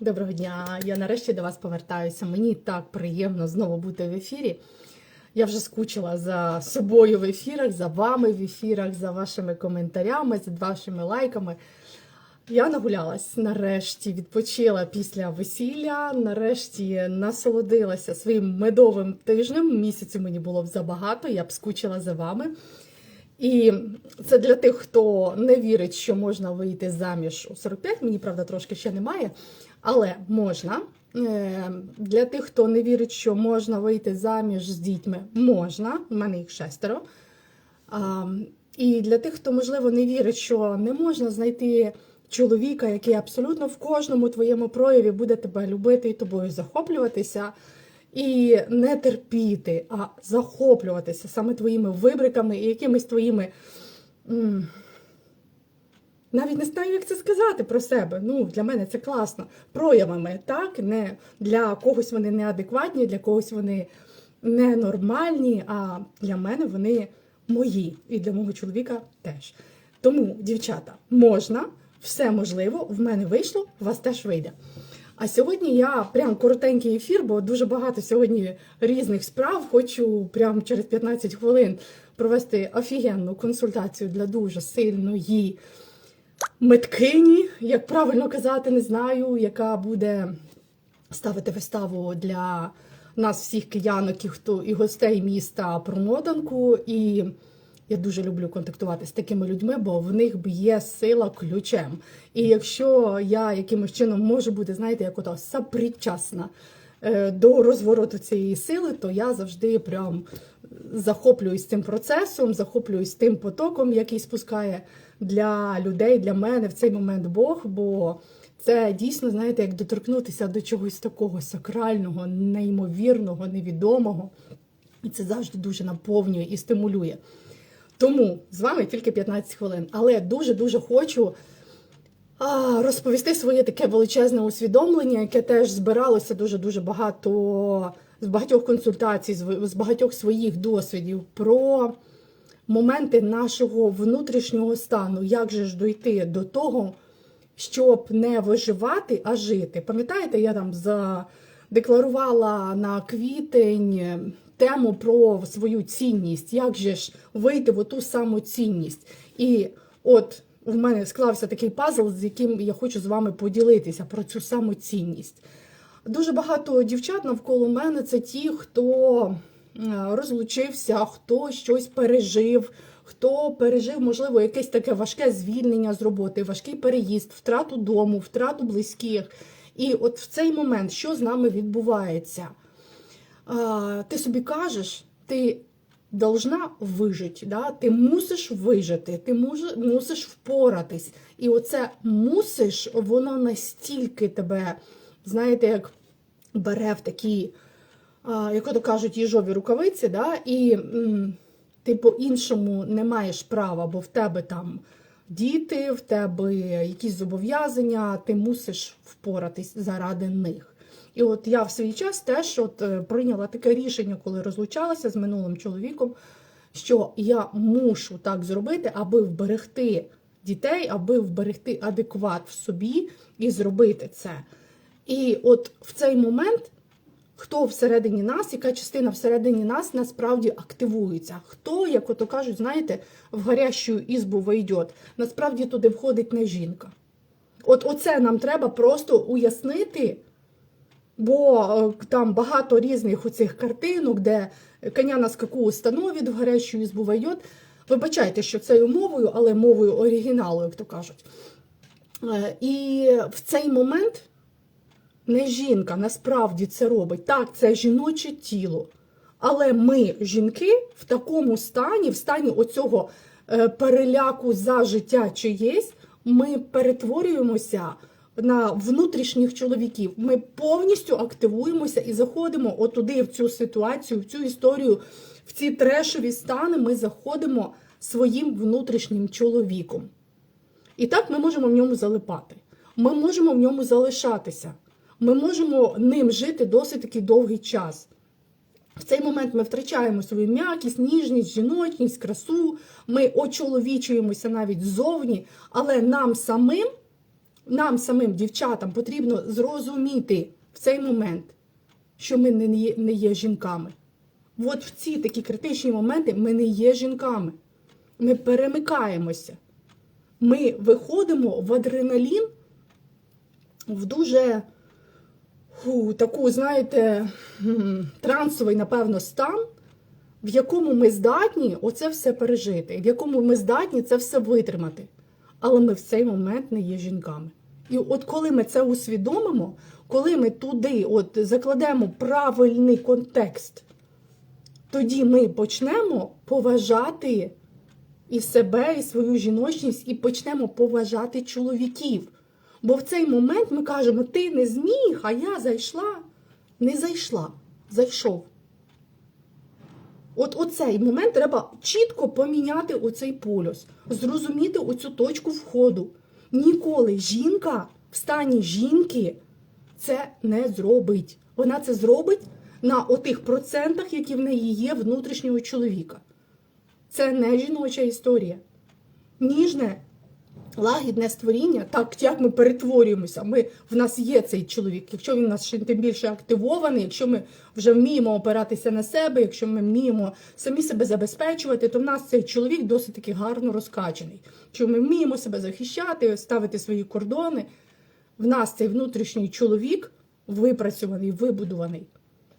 Доброго дня! Я нарешті до вас повертаюся. Мені так приємно знову бути в ефірі. Я вже скучила за собою в ефірах, за вами в ефірах, за вашими коментарями, за вашими лайками. Я нагулялась нарешті, відпочила після весілля, нарешті насолодилася своїм медовим тижнем. Місяцю мені було б забагато, я б скучила за вами. І це для тих, хто не вірить, що можна вийти заміж у 45, мені правда трошки ще немає, але можна. Е, Для тих, хто не вірить, що можна вийти заміж з дітьми, можна. У мене їх шестеро. І для тих, хто, можливо, не вірить, що не можна знайти чоловіка, який абсолютно в кожному твоєму прояві буде тебе любити і тобою захоплюватися. І не терпіти, а захоплюватися саме твоїми вибриками і якимись твоїми. Навіть не знаю, як це сказати про себе. Ну, для мене це класно. Проявами, так? Не для когось вони неадекватні, для когось вони ненормальні, а для мене вони мої. І для мого чоловіка теж. Тому, дівчата, можна, все можливо, в мене вийшло, у вас теж вийде. А сьогодні я прям коротенький ефір, бо дуже багато сьогодні різних справ. Хочу прямо через 15 хвилин провести офігенну консультацію для дуже сильної меткині, як правильно казати, не знаю, яка буде ставити виставу для нас, всіх киянок і хто і гостей міста про моданку. І я дуже люблю контактувати з такими людьми, бо в них б'є сила ключем. І якщо я якимось чином можу бути, знаєте, як ото сопричасна е, до розвороту цієї сили, то я завжди прям захоплююсь цим процесом, захоплююсь тим потоком, який спускає для людей, для мене в цей момент Бог. Бо це дійсно, знаєте, як доторкнутися до чогось такого сакрального, неймовірного, невідомого. І це завжди дуже наповнює і стимулює. Тому з вами тільки 15 хвилин. Але дуже-дуже хочу розповісти своє таке величезне усвідомлення, яке теж збиралося дуже-дуже багато з багатьох консультацій, з багатьох своїх досвідів про моменти нашого внутрішнього стану, як же ж дойти до того, щоб не виживати, а жити. Пам'ятаєте, я там задекларувала на квітень тему про свою цінність, як же ж вийти в ту саму цінність. І от в мене склався такий пазл, з яким я хочу з вами поділитися про цю саму цінність. Дуже багато дівчат навколо мене це ті, хто е, розлучився, хто щось пережив, хто пережив, можливо, якесь таке важке звільнення з роботи, важкий переїзд, втрату дому, втрату близьких. І от в цей момент, що з нами відбувається? Ти собі кажеш, ти должна вижити, да? ти мусиш вижити, ти мусиш впоратись. І оце мусиш, воно настільки тебе, знаєте, як бере в такі, як то кажуть, їжові рукавиці, да? і ти по-іншому не маєш права, бо в тебе там діти, в тебе якісь зобов'язання, ти мусиш впоратись заради них. І от я в свій час теж от е, прийняла таке рішення, коли розлучалася з минулим чоловіком, що я мушу так зробити, аби вберегти дітей, аби вберегти адекват в собі і зробити це. І от в цей момент, хто всередині нас, яка частина всередині нас насправді активується. Хто, як ото кажуть, знаєте, в гарячу ізбу вийде, насправді туди входить не жінка. От оце нам треба просто уяснити. Бо е, там багато різних оцих картинок, де коня на скаку установить, в гарячу ізбу войдет. Вибачайте, що це мовою, але мовою оригіналу, як то кажуть. Е, І в цей момент не жінка насправді це робить. Так, це жіноче тіло. Але ми, жінки, в такому стані, в стані оцього е, переляку за життя чиєсь, ми перетворюємося на внутрішніх чоловіків. Ми повністю активуємося і заходимо отуди, в цю ситуацію, в цю історію, в ці трешові стани. Ми заходимо своїм внутрішнім чоловіком. І так ми можемо в ньому залипати. Ми можемо в ньому залишатися. Ми можемо ним жити досить такий довгий час. В цей момент ми втрачаємо свою м'якість, ніжність, жіночність, красу. Ми очоловічуємося навіть ззовні, але нам самим нам, самим дівчатам, потрібно зрозуміти в цей момент, що ми не є, не є жінками. От в ці такі критичні моменти ми не є жінками. Ми перемикаємося. Ми виходимо в адреналін в дуже фу, таку, знаєте, трансовий, напевно, стан, в якому ми здатні оце все пережити, в якому ми здатні це все витримати. Але ми в цей момент не є жінками. І от коли ми це усвідомимо, коли ми туди от закладемо правильний контекст, тоді ми почнемо поважати і себе, і свою жіночність, і почнемо поважати чоловіків. Бо в цей момент ми кажемо, ти не зміг, а я зайшла. Не зайшла, зайшов. От оцей момент треба чітко поміняти оцей полюс, зрозуміти оцю точку входу. Ніколи жінка в стані жінки це не зробить. Вона це зробить на отих процентах, які в неї є внутрішнього чоловіка. Це не жіноча історія. Ніжне, лагідне створіння, так як ми перетворюємося. Ми, в нас є цей чоловік. Якщо він нас ще тим більше активований, якщо ми вже вміємо опиратися на себе, якщо ми вміємо самі себе забезпечувати, то в нас цей чоловік досить таки гарно розкачаний. Якщо ми вміємо себе захищати, ставити свої кордони, в нас цей внутрішній чоловік випрацьований, вибудований.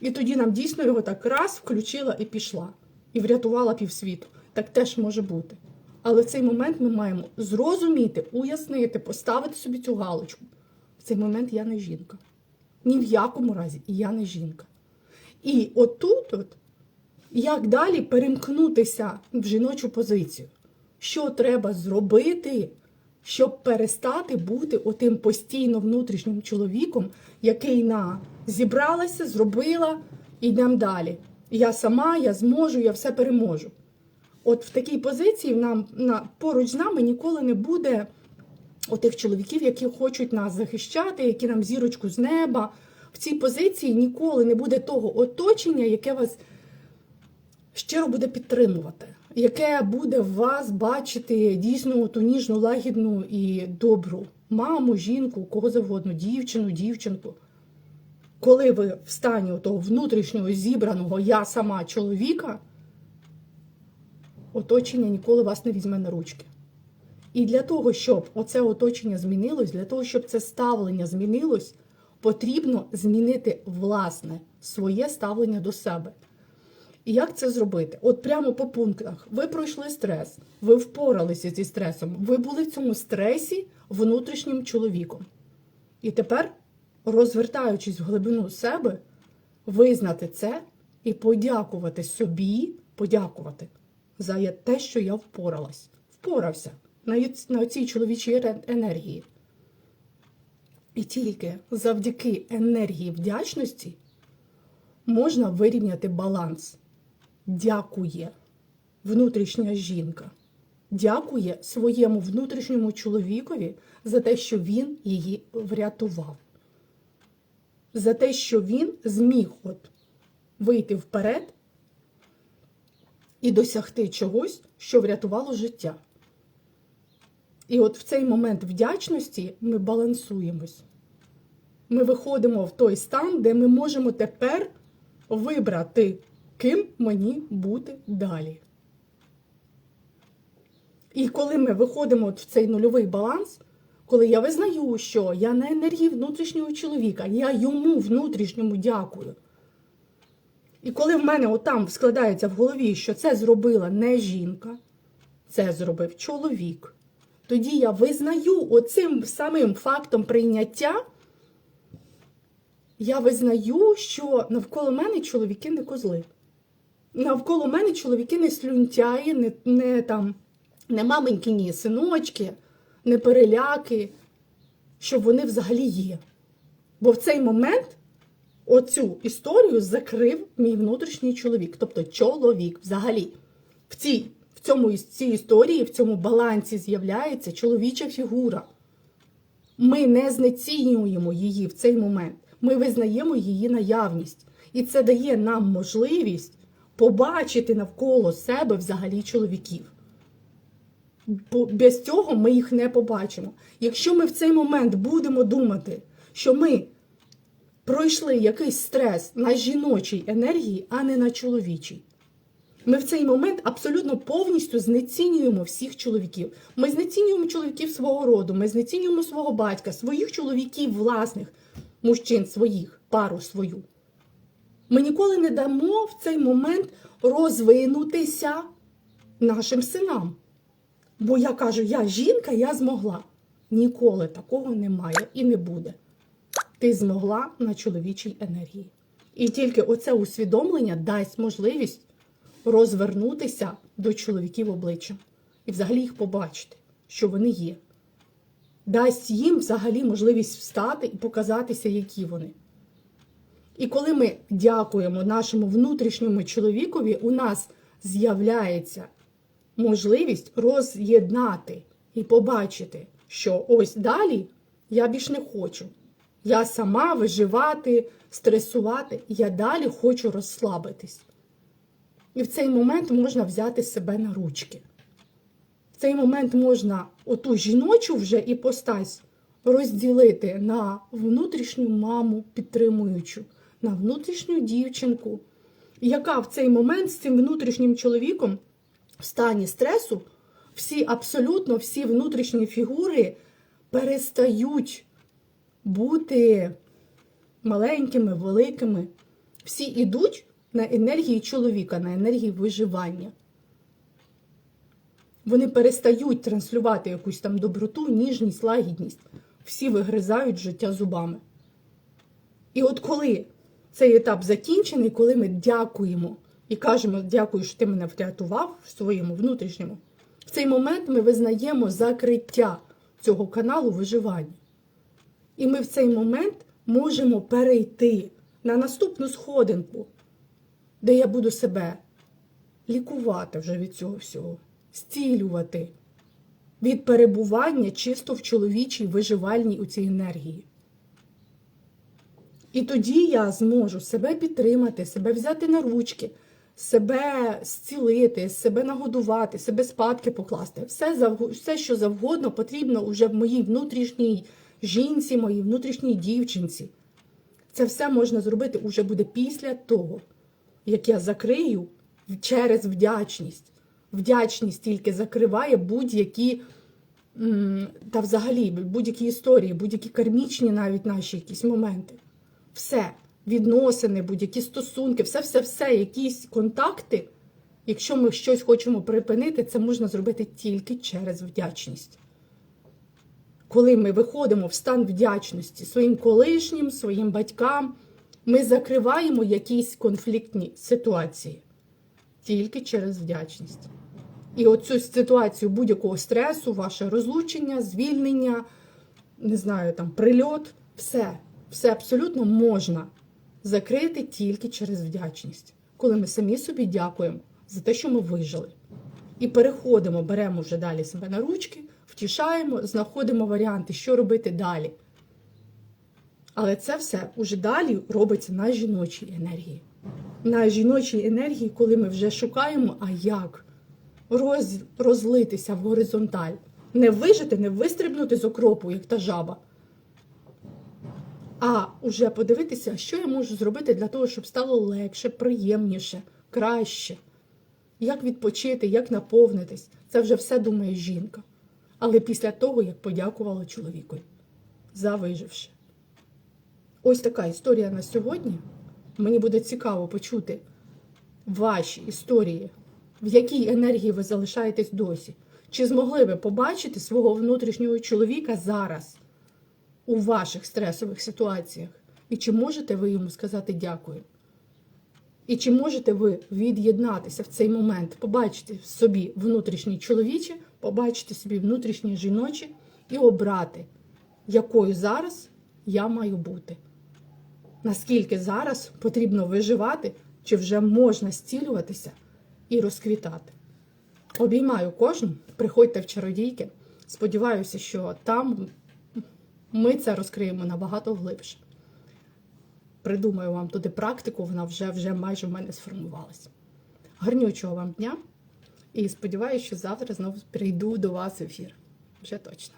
І тоді нам дійсно його так раз включила і пішла, і врятувала півсвіту. Так теж може бути. Але цей момент ми маємо зрозуміти, уяснити, поставити собі цю галочку. В цей момент я не жінка. Ні в якому разі я не жінка. І отут, от, як далі перемкнутися в жіночу позицію? Що треба зробити, щоб перестати бути отим постійно внутрішнім чоловіком, який на зібралася, зробила, йдемо далі. Я сама, я зможу, я все переможу. От в такій позиції нам на поруч з нами ніколи не буде отих чоловіків, які хочуть нас захищати, які нам зірочку з неба. В цій позиції ніколи не буде того оточення, яке вас щиро буде підтримувати, яке буде в вас бачити дійсно ту ніжну, лагідну і добру маму, жінку, кого завгодно, дівчину, дівчинку. Коли ви в стані того внутрішнього зібраного я сама чоловіка, оточення ніколи вас не візьме на ручки. І для того, щоб оце оточення змінилось, для того, щоб це ставлення змінилось, потрібно змінити власне своє ставлення до себе. І як це зробити? От прямо по пунктах. Ви пройшли стрес, ви впоралися зі стресом, ви були в цьому стресі внутрішнім чоловіком. І тепер, розвертаючись в глибину себе, визнати це і подякувати собі, подякувати за те, що я впоралась. Впорався на, цій чоловічій енергії. І тільки завдяки енергії вдячності можна вирівняти баланс. Дякує внутрішня жінка. Дякує своєму внутрішньому чоловікові за те, що він її врятував. За те, що він зміг от вийти вперед і досягти чогось, що врятувало життя. І от в цей момент вдячності ми балансуємось. Ми виходимо в той стан, де ми можемо тепер вибрати, ким мені бути далі. І коли ми виходимо в цей нульовий баланс, коли я визнаю, що я на енергії внутрішнього чоловіка, я йому внутрішньому дякую. І коли в мене отам складається в голові, що це зробила не жінка, це зробив чоловік, тоді я визнаю оцим самим фактом прийняття, я визнаю, що навколо мене чоловіки не козли. Навколо мене чоловіки не слюнтяї, не, не там, не маменькі, ні синочки, не переляки, що вони взагалі є. Бо в цей момент оцю історію закрив мій внутрішній чоловік, тобто чоловік взагалі. В цій, в цьому цій історії, в цьому балансі з'являється чоловіча фігура. Ми не знецінюємо її в цей момент. Ми визнаємо її наявність. І це дає нам можливість побачити навколо себе взагалі чоловіків. бо без цього ми їх не побачимо. Якщо ми в цей момент будемо думати, що ми пройшли якийсь стрес на жіночій енергії, а не на чоловічій. Ми в цей момент абсолютно повністю знецінюємо всіх чоловіків. Ми знецінюємо чоловіків свого роду, ми знецінюємо свого батька, своїх чоловіків, власних мужчин, своїх, пару свою. Ми ніколи не дамо в цей момент розвинутися нашим синам. Бо я кажу, я жінка, я змогла. Ніколи такого немає і не буде. Ти змогла на чоловічій енергії. І тільки оце усвідомлення дасть можливість розвернутися до чоловіків обличчям і взагалі їх побачити, що вони є. Дасть їм взагалі можливість встати і показатися, які вони. І коли ми дякуємо нашому внутрішньому чоловікові, у нас з'являється можливість роз'єднати і побачити, що ось далі я більш не хочу. Я сама виживати, стресувати, я далі хочу розслабитись. І в цей момент можна взяти себе на ручки. В цей момент можна оту жіночу вже іпостась розділити на внутрішню маму підтримуючу, на внутрішню дівчинку, яка в цей момент з цим внутрішнім чоловіком в стані стресу всі абсолютно всі внутрішні фігури перестають бути маленькими, великими. Всі йдуть на енергії чоловіка, на енергії виживання. Вони перестають транслювати якусь там доброту, ніжність, лагідність. Всі вигризають життя зубами. І от коли цей етап закінчений, коли ми дякуємо і кажемо, дякую, що ти мене врятував в своєму внутрішньому, в цей момент ми визнаємо закриття цього каналу виживання. І ми в цей момент можемо перейти на наступну сходинку, де я буду себе лікувати вже від цього всього, зцілювати від перебування чисто в чоловічій виживальній у цій енергії. І тоді я зможу себе підтримати, себе взяти на ручки, себе зцілити, себе нагодувати, себе спадки покласти. Все, все, що завгодно, потрібно вже в моїй внутрішній жінці, моїй внутрішній дівчинці. Це все можна зробити уже буде після того, як я закрию через вдячність. Вдячність тільки закриває будь-які та взагалі будь-які історії, будь-які кармічні навіть наші якісь моменти. Все, відносини, будь-які стосунки, все-все-все, якісь контакти. Якщо ми щось хочемо припинити, це можна зробити тільки через вдячність. Коли ми виходимо в стан вдячності своїм колишнім, своїм батькам, ми закриваємо якісь конфліктні ситуації тільки через вдячність. І оцю ситуацію будь-якого стресу, ваше розлучення, звільнення, не знаю, там прильот, все, все абсолютно можна закрити тільки через вдячність, коли ми самі собі дякуємо за те, що ми вижили. І переходимо, беремо вже далі себе на ручки, втішаємо, знаходимо варіанти, що робити далі. Але це все уже далі робиться на жіночій енергії. На жіночій енергії, коли ми вже шукаємо, а як роз, розлитися в горизонталь. Не вижити, не вистрибнути з окропу, як та жаба. А уже подивитися, що я можу зробити для того, щоб стало легше, приємніше, краще. Як відпочити, як наповнитись. Це вже все думає жінка. Але після того, як подякувала чоловікові за виживши. Ось така історія на сьогодні. Мені буде цікаво почути ваші історії, в якій енергії ви залишаєтесь досі. Чи змогли ви побачити свого внутрішнього чоловіка зараз у ваших стресових ситуаціях? І чи можете ви йому сказати дякую? І чи можете ви від'єднатися в цей момент, побачити в собі внутрішнє чоловіче, побачити собі внутрішнє жіноче і обрати, якою зараз я маю бути? Наскільки зараз потрібно виживати, чи вже можна зцілюватися і розквітати? Обіймаю кожну, приходьте в чародійки. Сподіваюся, що там ми це розкриємо набагато глибше. Придумаю вам туди практику, вона вже вже майже в мене сформувалась. Гарнючого вам дня! І сподіваюся, що завтра знову прийду до вас в ефір. Вже точно.